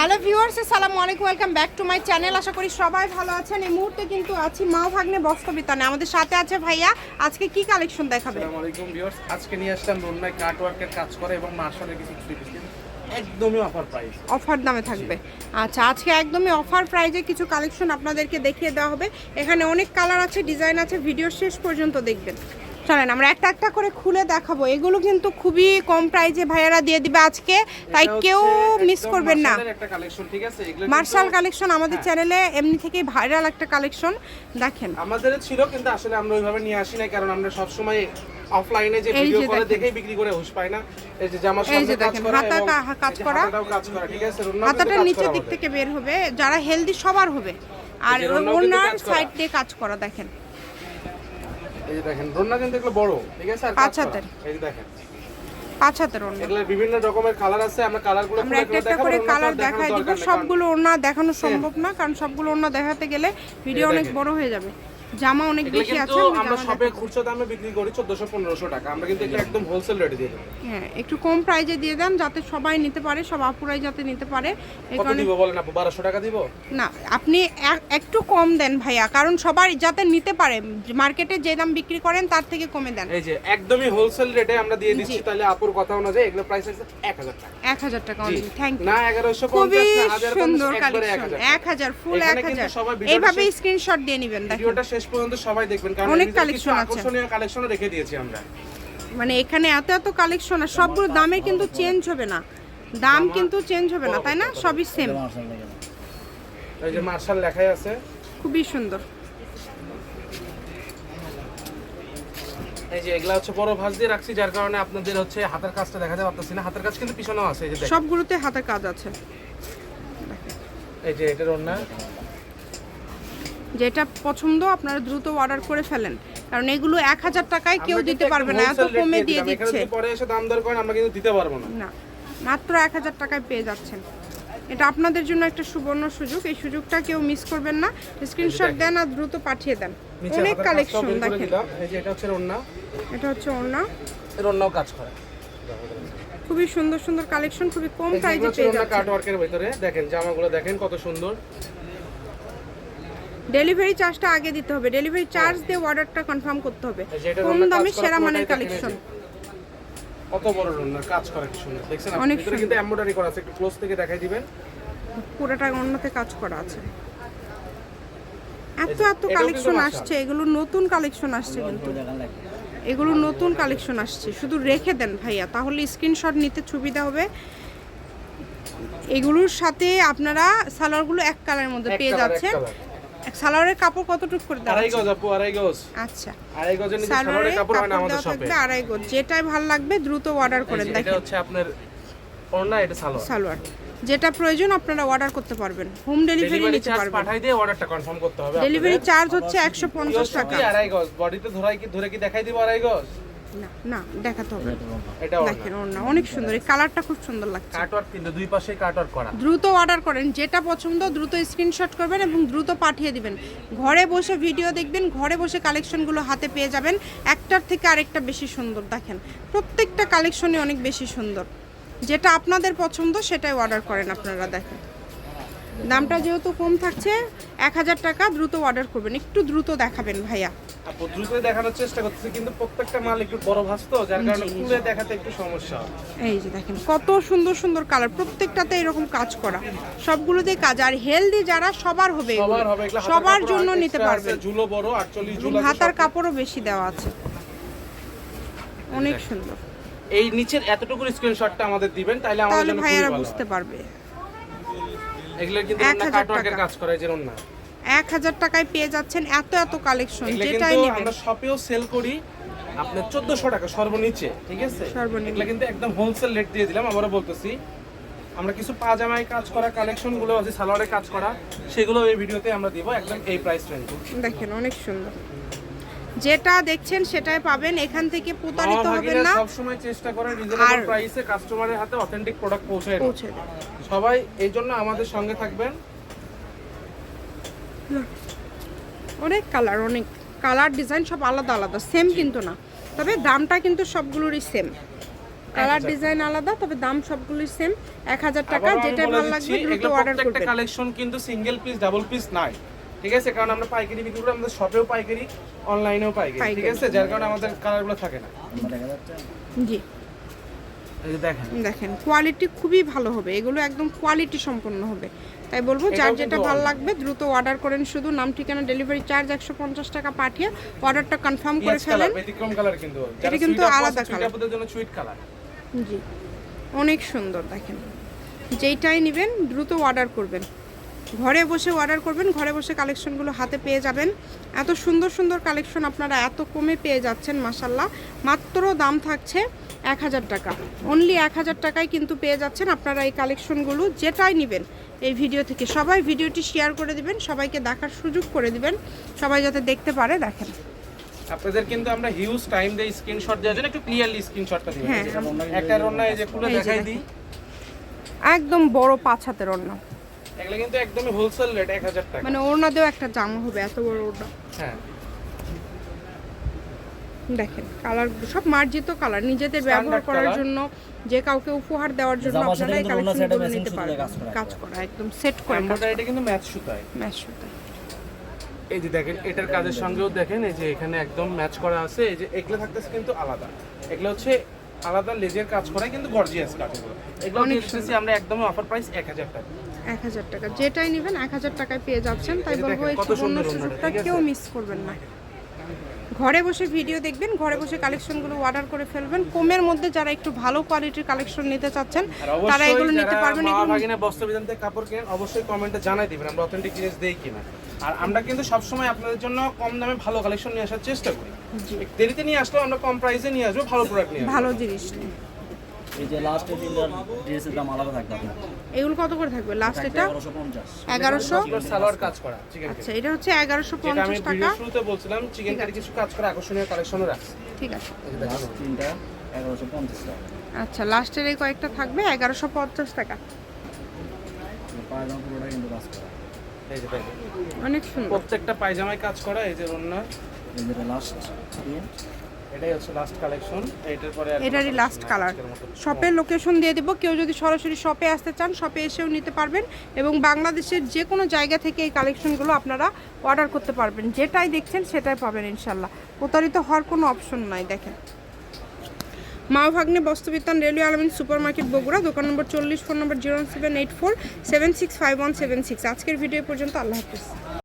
Hello viewers আসসালামু আলাইকুম welcome back to my channel. আশা করি সবাই ভালো আছেন। এই মুহূর্তে কিন্তু আছি মা ভাগ্নে বস্ত্রবিতানে আমাদের সাথে আছে ভাইয়া আজকে কি কালেকশন দেখাবে? আসসালামু আলাইকুম ভিউয়ার্স আজকে নিয়ে আসলাম রুনমাই কাট ওয়ার্কের কাজ করে এবং মার্শালের কিছু থ্রি পিস একদমই অফার প্রাইস অফার দামে থাকবে। আচ্ছা আজকে একদমই অফার প্রাইজে কিছু কালেকশন আপনাদেরকে দেখিয়ে দেওয়া হবে। এখানে অনেক কালার আছে ডিজাইন আছে ভিডিও শেষ পর্যন্ত দেখবেন। চলেন আমরা একটা একটা করে খুলে দেখাবো। এগুলো কিন্তু খুবই কম প্রাইজে ভাইয়ারা দিয়ে দিবে আজকে তাই কেউ মিস করবেন না। ঠিক আছে? মার্শাল কালেকশন আমাদের চ্যানেলে এমনি থেকেই ভাইরাল একটা কালেকশন দেখেন। আমাদের ছিল কিন্তু আসলে আমরা ওইভাবে নিয়ে আসি না কারণ আমরা সব সময় অফলাইনে যে ভিডিও করে দেখেই বিক্রি করে হুশ পাই না। এই যে জামার সামনে কাজ দেখেন, করা হাতা কাজ করা। কাজ করা ঠিক আছে? হাতাটা নিচের দিক থেকে বের হবে যারা হেলদি সবার হবে। আর ওনার সাইড দিয়ে কাজ করা দেখেন। এই যে দেখেন রুন্না কিন্তু এগুলো বড়। ঠিক আছে আর পাঁচ হাতের। এই যে দেখেন। পাঁচ হাতের ওনা এগুলো বিভিন্ন রকমের কালার আছে আমরা কালারগুলো আমরা একটা একটা করে কালার দেখাই দিব। সবগুলো ওড়না দেখানো সম্ভব না কারণ সবগুলো ওড়না দেখাতে গেলে ভিডিও অনেক বড় হয়ে যাবে। জামা অনেক বেশি আছে আমরা সবে খুচরা দামে বিক্রি করি 1400 1500 টাকা। আমরা কিন্তু এগুলো একদম হোলসেল রেটে দিয়ে দেবো। হ্যাঁ একটু কম প্রাইজে দিয়ে দেন যাতে সবাই নিতে পারে সব আপুরাই যাতে নিতে পারে। এই কারণে দিব বলেন আপু? 1200 টাকা দিব? না আপনি একটু কম দেন ভাইয়া কারণ সবাই যাতে নিতে পারে মার্কেটে যে দাম বিক্রি করেন তার থেকে কমে দেন। এই যে একদমই হোলসেল রেটে আমরা দিয়ে দিচ্ছি তাহলে আপুর কথা অনুযায়ী এগুলো প্রাইস আছে 1000 টাকা। এক হাজার টাকা জি। থ্যাংক ইউ না 1150 খুবই না 1050 সুন্দর কালেকশন 1000 ফুল এখানে এক কিন্তু হাজার। সবাই ভিডিওটা এইভাবে স্ক্রিনশট দিয়ে নেবেন দেখেন। ভিডিওটা শেষ পর্যন্ত সবাই দেখবেন কারণ অনেক কিছু আছে। আকর্ষণীয় কালেকশন রেখে দিয়েছি আমরা। মানে এখানে এত এত কালেকশন আর সবগুলো দামে কিন্তু চেঞ্জ হবে না। দাম কিন্তু চেঞ্জ হবে না তাই না? সবই সেম এই যে মার্শাল লেখাই আছে। খুবই সুন্দর। এই যে এগুলা হচ্ছে বড় ভাঁজ দিয়ে রাখছি যার কারণে আপনাদের হচ্ছে হাতের কাজটা দেখাতে পারতেছি না হাতের কাজ কিন্তু পিছনেও আছে এই যে দেখেন। সবগুলোতে হাতের কাজ আছে। এই যে এটার ওন্না যেটা পছন্দ আপনারা দ্রুত অর্ডার করে ফেলেন। কারণ এগুলো এক হাজার টাকায় কেউ দিতে পারবে না এত কমে দিয়ে দিচ্ছে। পরে এসে দাম দর করেন আমরা কিন্তু দিতে পারব না। না মাত্র এক হাজার টাকায় পেয়ে যাচ্ছেন। এটা আপনাদের জন্য একটা সুবর্ণ সুযোগ। এই সুযোগটা কেউ মিস করবেন না। স্ক্রিনশট দেন আর দ্রুত পাঠিয়ে দেন। অনেক কালেকশন দেখেন। এটা হচ্ছে ওন্না এটা হচ্ছে ওড়না। এর ওন্নাও কাজ করে। খুবই সুন্দর সুন্দর কালেকশন খুবই কম প্রাইসে পেয়ে ওন্না যাচ্ছেন। কাট ওয়ার্কের ভিতরে। দেখেন জামাগুলো দেখেন কত সুন্দর। ডেলিভারি চার্জটা আগে দিতে হবে। ডেলিভারি চার্জ দিয়ে অর্ডারটা কনফার্ম করতে হবে। কম দামে সেরা মানের কালেকশন কত বড় ওন্না কাজ করে কি সুন্দর দেখছেন আপনি? অনেক ভিতরে কিন্তু এমব্রয়ডারি করা আছে একটু ক্লোজ থেকে দেখাই দিবেন। পুরোটা অন্যতে কাজ করা আছে। এত এত কালেকশন আসছে এগুলো নতুন কালেকশন আসছে কিন্তু। এগুলো নতুন কালেকশন আসছে। শুধু রেখে দেন ভাইয়া তাহলে স্ক্রিনশট নিতে সুবিধা হবে। এগুলোর সাথে আপনারা সালোয়ারগুলো এক কালারের মধ্যে পেয়ে যাচ্ছেন। সালোয়ারের কাপড় কতটুকু করে দেওয়া আড়াই গজ আপু আড়াই গজ। আচ্ছা। আড়াই গজের নিচে সালোয়ারের কাপড় হয় না আমাদের শপে আড়াই গজ। যেটাই ভালো লাগবে দ্রুত অর্ডার করেন এটা হচ্ছে আপনার ওড়না এটা সালোয়ার। সালোয়ার। যেটা প্রয়োজন আপনারা অর্ডার করতে পারবেন। হোম ডেলিভারি নিতে পারবেন। পাঠাই দিয়ে অর্ডারটা কনফার্ম করতে হবে ডেলিভারি চার্জ হচ্ছে একশো পঞ্চাশ Yours টাকা। কি আড়াই গজ। বডিতে ধরাই কি ধরে কি দেখাই দিব আড়াই গজ? না না দেখাতে হবে। এটা ওড়না দেখেন ওর না অনেক সুন্দর। এই কালারটা খুব সুন্দর লাগছে। কাটওয়ার্ক কিন্তু দুই পাশে কাটওয়ার্ক করা। দ্রুত অর্ডার করেন যেটা পছন্দ দ্রুত স্ক্রিনশট করবেন এবং দ্রুত পাঠিয়ে দিবেন। ঘরে বসে ভিডিও দেখবেন ঘরে বসে কালেকশনগুলো হাতে পেয়ে যাবেন। একটার থেকে আরেকটা বেশি সুন্দর দেখেন। প্রত্যেকটা কালেকশনই অনেক বেশি সুন্দর। যেটা আপনাদের পছন্দ সেটাই অর্ডার করেন আপনারা দেখেন। দামটা যেহেতু কম থাকছে এক হাজার টাকা দ্রুত অর্ডার করবেন। একটু দ্রুত দেখাবেন ভাইয়া। দ্রুত দেখানোর চেষ্টা করতেছি কিন্তু প্রত্যেকটা মাল একটু বড় ভাস তো যার কারণে খুলে দেখাতে একটু সমস্যা এই যে দেখেন কত সুন্দর সুন্দর কালার প্রত্যেকটাতে এরকম কাজ করা। সবগুলোতেই কাজ আর হেলদি যারা সবার হবে সবার জন্য নিতে আছে, ঝুলো বড় 48 ঝুলো হাতার কাপড়ও বেশি দেওয়া আছে। অনেক সুন্দর। এই নিচের এতটুকু স্ক্রিনশটটা আমাদের দিবেন তাহলে আমাদের ভাইয়ারা বুঝতে পারবে। এগুলো কিন্তু কাটওয়ার্কের কাজ করা এই যে না এক হাজার টাকায় পেয়ে যাচ্ছেন এত এত কালেকশন যেটাই নেবেন। আমরা শপেও সেল করি আপনার 1400 টাকা সর্বনিচে ঠিক আছে। এগুলো কিন্তু একদম হোলসেল রেট দিয়ে দিলাম আবারও বলতেছি। আমরা কিছু পাজামায় কাজ করা কালেকশনগুলো আছে সালোয়ারে কাজ করা সেগুলো এই ভিডিওতে আমরা দিব একদম এই প্রাইস রেঞ্জ দেখেন অনেক সুন্দর। যেটা দেখছেন সেটাই পাবেন এখান থেকে প্রতারিত হবেন না। সব সময় চেষ্টা করে রিজনেবল প্রাইসে কাস্টমারের হাতে অথেন্টিক প্রোডাক্ট পৌঁছে পৌঁছে সবাই এই জন্য আমাদের সঙ্গে থাকবেন। অনেক কালার অনেক কালার ডিজাইন সব আলাদা আলাদা সেম কিন্তু না। তবে দামটা কিন্তু সবগুলোরই সেম কালার ডিজাইন আলাদা তবে দাম সবগুলোই সেম এক হাজার টাকা যেটা ভালো লাগবে দ্রুত অর্ডার প্রত্যেকটা করবেন। কালেকশন কিন্তু সিঙ্গেল পিস ডাবল পিস নাই। ঠিক আছে? কারণ আমরা পাইকারি বিক্রি করি আমাদের শপেও পাইকারি অনলাইনেও পাইকারি। ঠিক আছে? যার কারণে আমাদের কালারগুলো থাকে না। জি। দেখেন। দেখেন কোয়ালিটি খুবই ভালো হবে। এগুলো একদম কোয়ালিটি সম্পন্ন হবে। তাই বলব যার যেটা ভালো লাগবে দ্রুত অর্ডার করেন শুধু। নাম ঠিকানা ডেলিভারি চার্জ একশো পঞ্চাশ টাকা পাঠিয়ে অর্ডারটা কনফার্ম করে ফেলেন। কিন্তু। এটা কিন্তু আলাদা কালার জি। অনেক সুন্দর দেখেন। যেইটাই নেবেন দ্রুত অর্ডার করবেন। ঘরে বসে অর্ডার করবেন ঘরে বসে কালেকশনগুলো হাতে পেয়ে যাবেন। এত সুন্দর সুন্দর কালেকশন আপনারা এত কমে পেয়ে যাচ্ছেন মাসাল্লাহ মাত্র দাম থাকছে এক হাজার টাকা। অনলি এক হাজার টাকায় কিন্তু পেয়ে যাচ্ছেন আপনারা এই কালেকশনগুলো যেটাই নেবেন। এই ভিডিও থেকে সবাই ভিডিওটি শেয়ার করে দিবেন সবাইকে দেখার সুযোগ করে দিবেন। সবাই যাতে দেখতে পারে দেখেন। আপনাদের কিন্তু আমরা হিউজ টাইম দেই স্ক্রিনশট দেওয়ার জন্য একটু ক্লিয়ারলি স্ক্রিনশটটা দিবেন। হ্যাঁ, একটা রন্না এই যে খুলে দেখাই দিই। একদম বড় পাঁচ হাতের ওড়না এগুলো কিন্তু একদমই হোলসেল রেট এক হাজার টাকা। মানে ওড়না একটা জামা হবে এত বড় ওড়না। হ্যাঁ। দেখেন কালার সব মার্জিত কালার নিজেদের ব্যবহার করার জন্য যে কাউকে উপহার দেওয়ার জন্য আপনারা এই কালেকশনগুলো নিতে পারবেন। কাজ করা একদম সেট করে এমব্রয়ডারিটা কিন্তু ম্যাচ সুতায়। ম্যাচ সুতায়। এই যে দেখেন এটার কাজের সঙ্গেও দেখেন এই যে এখানে একদম ম্যাচ করা আছে। এই যে এগুলো থাকতেছে কিন্তু আলাদা। এগুলো হচ্ছে আলাদা লেজের কাজ করা কিন্তু গর্জিয়াস কাজ এগুলো আমরা একদমই অফার প্রাইস এক হাজার টাকা। এক হাজার টাকা। যেটাই নেবেন এক হাজার টাকায় পেয়ে যাচ্ছেন তাই বলব এই সুবর্ণ সুযোগটা কেউ মিস করবেন না। ঘরে বসে ভিডিও দেখবেন ঘরে বসে কালেকশনগুলো অর্ডার করে ফেলবেন। কমের মধ্যে যারা একটু ভালো কোয়ালিটির কালেকশন নিতে চাচ্ছেন তারা এগুলো নিতে পারবেন এগুলো ভাগিনা বস্ত্র বিধান থেকে কাপড় কেনেন অবশ্যই কমেন্টে জানাই দিবেন আমরা অথেন্টিক জিনিস দেই কিনা। আর আমরা কিন্তু সবসময় আপনাদের জন্য কম দামে ভালো কালেকশন নিয়ে আসার চেষ্টা করি। দেরিতে নিয়ে আসলেও আমরা কম প্রাইসে নিয়ে আসব ভালো প্রোডাক্ট নিয়ে ভালো জিনিস নেই এই যে লাস্টে তিনটার ড্রেসের দাম আলাদা থাকবে আপনার। এগুলো কত করে থাকবে? লাস্ট এটা? এগারোশো পঞ্চাশ। এগারোশো? আপনার সালোয়ার কাজ করা চিকেন আচ্ছা এটা হচ্ছে এগারোশো যেটা আমি ভিডিও শুরুতে বলছিলাম চিকেন কারি কিছু কাজ করা আকর্ষণীয় কালেকশনও রাখছি। ঠিক আছে। লাস্ট তিনটা এগারোশো পঞ্চাশ টাকা। আচ্ছা লাস্টের এই কয়েকটা থাকবে এগারোশো পঞ্চাশ টাকা। পায়জামা পুরোটা কিন্তু কাজ করা। এই যে অনেক সুন্দর। প্রত্যেকটা পায়জামায় কাজ করা এই যে ওন্না এই যেটা লাস্ট এটাই হচ্ছে লাস্ট কালেকশন এটার পরে এটারই লাস্ট কালার শপের লোকেশন দিয়ে দেবো। কেউ যদি সরাসরি শপে আসতে চান শপে এসেও নিতে পারবেন এবং বাংলাদেশের যে কোনো জায়গা থেকে এই কালেকশনগুলো আপনারা অর্ডার করতে পারবেন। যেটাই দেখছেন সেটাই পাবেন ইনশাল্লাহ প্রতারিত হওয়ার কোনো অপশন নাই দেখেন। মাও ভাগ্নে বস্ত্রবিতান railway Alamin super market Bogura দোকান নম্বর চল্লিশ ফোন নম্বর zero seven eight four seven six five one seven six. আজকের ভিডিও পর্যন্ত আল্লাহ হাফিজ।